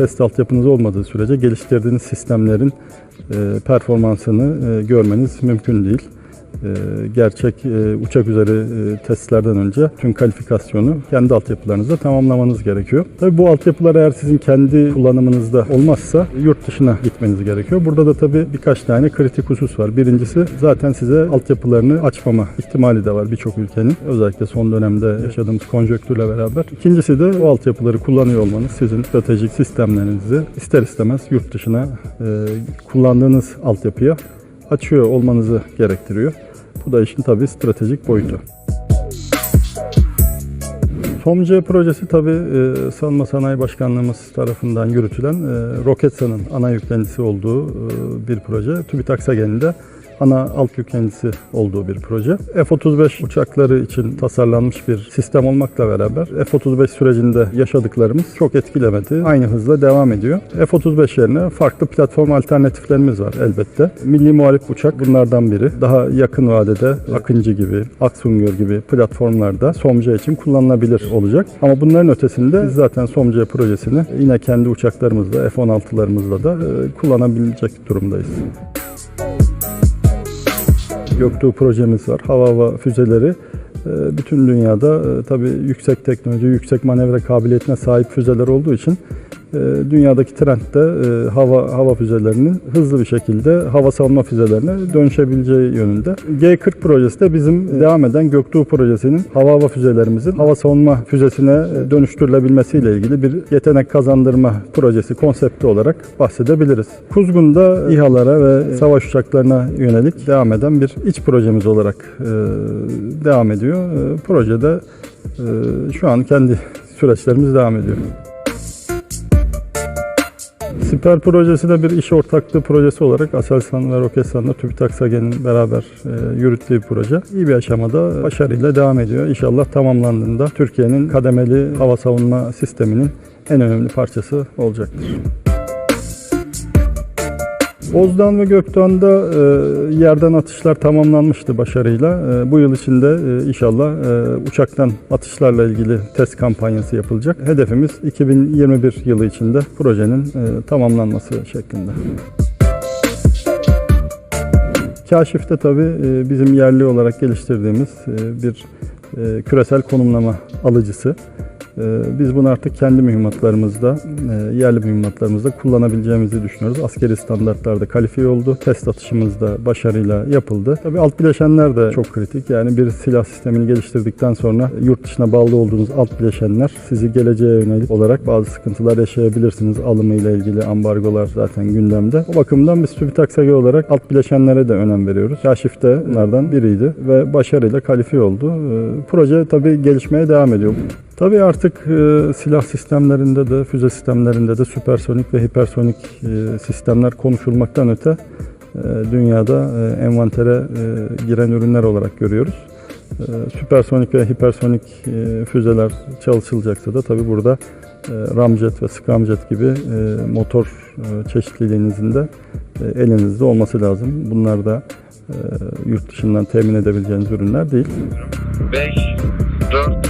test altyapınız olmadığı sürece geliştirdiğiniz sistemlerin e, performansını e, görmeniz mümkün değil. E, gerçek e, uçak üzeri e, testlerden önce tüm kalifikasyonu kendi altyapılarınızda tamamlamanız gerekiyor. Tabii bu altyapılar eğer sizin kendi kullanımınızda olmazsa yurt dışına gitmeniz gerekiyor. Burada da tabii birkaç tane kritik husus var. Birincisi zaten size altyapılarını açmama ihtimali de var birçok ülkenin. Özellikle son dönemde yaşadığımız konjonktürle beraber. İkincisi de o altyapıları kullanıyor olmanız sizin stratejik sistemlerinizi ister istemez yurt dışına kullandığınız altyapıya açıyor olmanızı gerektiriyor. Bu da işin tabii stratejik boyutu. FOMC projesi tabii e, Savunma Sanayi Başkanlığımız tarafından yürütülen e, Roketsan'ın ana yüklenicisi olduğu e, bir proje. TÜBİTAK SAGEN'in de ana alt yüklenicisi olduğu bir proje. F-35 uçakları için tasarlanmış bir sistem olmakla beraber F-35 sürecinde yaşadıklarımız çok etkilemedi. Aynı hızla devam ediyor. F-35 yerine farklı platform alternatiflerimiz var elbette. Milli Muharip Uçak bunlardan biri. Daha yakın vadede Akıncı gibi, Aksunger gibi platformlarda SOMC için kullanılabilir olacak. Ama bunların ötesinde biz zaten SOMC projesini yine kendi uçaklarımızla, F-16'larımızla da e, kullanabilecek durumdayız. Göktuğ projemiz var. Hava hava füzeleri e, bütün dünyada e, tabii yüksek teknoloji, yüksek manevra kabiliyetine sahip füzeler olduğu için dünyadaki trend de e, hava hava füzelerinin hızlı bir şekilde hava savunma füzelerine dönüşebileceği yönünde. G40 projesi de bizim devam eden Göktuğ projesinin hava hava füzelerimizin hava savunma füzesine e, dönüştürülebilmesiyle ilgili bir yetenek kazandırma projesi konsepti olarak bahsedebiliriz. Kuzgun'da İHA'lara ve savaş uçaklarına yönelik devam eden bir iç projemiz olarak e, devam ediyor. Projede şu an kendi süreçlerimiz devam ediyor. Siper projesi de bir iş ortaklığı projesi olarak Aselsan ve Roketsan'la TÜBİTAK SAGE'nin beraber e, yürüttüğü proje. İyi bir aşamada başarıyla devam ediyor. İnşallah tamamlandığında Türkiye'nin kademeli hava savunma sisteminin en önemli parçası olacaktır. Bozdoğan ve Gökdoğan'da e, yerden atışlar tamamlanmıştı başarıyla. E, bu yıl içinde e, inşallah e, uçaktan atışlarla ilgili test kampanyası yapılacak. Hedefimiz 2021 yılı içinde projenin e, tamamlanması şeklinde. Kaşif'te tabii e, bizim yerli olarak geliştirdiğimiz e, bir e, küresel konumlama alıcısı. E, Biz bunu artık kendi mühimmatlarımızda, e, yerli mühimmatlarımızda kullanabileceğimizi düşünüyoruz. Askeri standartlarda kalifiye oldu. Test atışımız da başarıyla yapıldı. Tabii alt bileşenler de çok kritik. Yani bir silah sistemini geliştirdikten sonra yurt dışına bağlı olduğunuz alt bileşenler sizi geleceğe yönelik olarak bazı sıkıntılar yaşayabilirsiniz. Alımı ile ilgili ambargolar zaten gündemde. O bakımdan biz TÜBİTAK SAGE olarak alt bileşenlere de önem veriyoruz. Kaşif de bunlardan biriydi ve başarıyla kalifiye oldu. E, Proje tabii gelişmeye devam ediyor. Tabii artık e, silah sistemlerinde de, füze sistemlerinde de süpersonik ve hipersonik e, sistemler konuşulmaktan öte e, dünyada e, envantere e, giren ürünler olarak görüyoruz. E, süpersonik ve hipersonik e, füzeler çalışılacaksa da tabii burada e, ramjet ve scramjet gibi e, motor e, çeşitliliğinizin de e, elinizde olması lazım. Bunlar da e, yurt dışından temin edebileceğiniz ürünler değil. 5, 4,